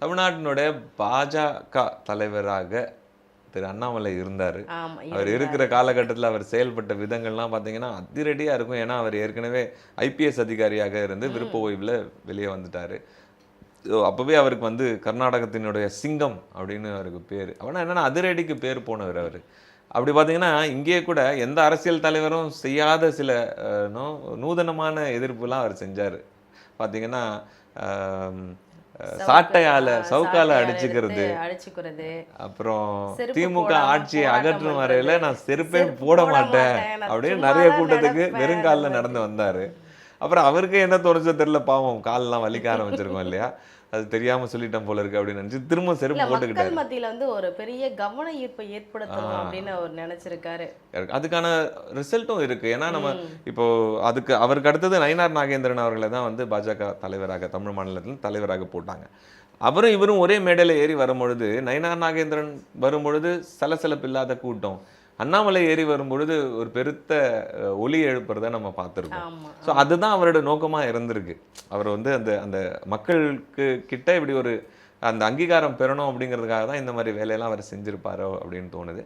தமிழ்நாட்டினுடைய பாஜக தலைவராக திரு அண்ணாமலை இருந்தார். அவர் இருக்கிற காலகட்டத்தில் அவர் செயல்பட்ட விதங்கள்லாம் பார்த்தீங்கன்னா அதிரடியாக இருக்கும். ஏன்னா அவர் ஏற்கனவே ஐபிஎஸ் அதிகாரியாக இருந்து விருப்ப ஓய்வில் வெளியே வந்துட்டார். அப்போவே அவருக்கு வந்து கர்நாடகத்தினுடைய சிங்கம் அப்படின்னு அவருக்கு பேர். அவனா என்னன்னா அதிரடிக்கு பேர் போனவர் அவர். அப்படி பார்த்தீங்கன்னா இங்கேயே கூட எந்த அரசியல் தலைவரும் செய்யாத சில நூதனமான எதிர்ப்புலாம் அவர் செஞ்சார். பார்த்தீங்கன்னா சாட்டையால சவுக்கால அடிச்சுக்கிறது. அடிச்சுக்கிறது. அப்புறம் திமுக ஆட்சியை அகற்றும். வரையில நான் செருப்பே போட மாட்டேன் அப்படின்னு நிறைய கூட்டத்துக்கு வெறுங்காலில் நடந்து வந்தாரு. அப்புறம் அவருக்கு என்ன தோணுச்சோ தெரியல பாவம் கால்லாம் வலிக்க ஆரம்பிச்சிருக்கோம் இல்லையா? அது தெரியாம சொல்லிட்டேன் போல இருக்கு அப்படின்னு நினைச்சு திரும்ப செருப்பு போட்டுக்கிட்டாரு. மத்தியில வந்து ஒரு பெரிய கவன ஈர்ப்பை ஏற்படுத்தணும். அப்படின்னு அவர் நினைச்சிருக்காரு. அதுக்கான ரிசல்ட்டும் இருக்கு. ஏன்னா நம்ம இப்போ அதுக்கு அவருக்கு அடுத்தது நயினார் நாகேந்திரன் அவர்களை தான் வந்து பாஜக தலைவராக தமிழ் மாநிலத்தில் தலைவராக போட்டாங்க. அவரும் இவரும் ஒரே மேடையில் ஏறி வரும்பொழுது நயினார் நாகேந்திரன் வரும்பொழுது சலசலப்பு இல்லாத கூட்டம் அண்ணாமலை ஏறி வரும்பொழுது ஒரு பெருத்த ஒலி எழுப்புறதை நம்ம பார்த்துருக்கோம். ஸோ அதுதான் அவரோட நோக்கமா இருந்திருக்கு. அவர் வந்து அந்த அந்த மக்களுக்கு கிட்ட இப்படி ஒரு அந்த அங்கீகாரம் பெறணும் அப்படிங்கிறதுக்காக தான் இந்த மாதிரி வேலையெல்லாம் அவர் செஞ்சிருப்பாரோ அப்படின்னு தோணுது.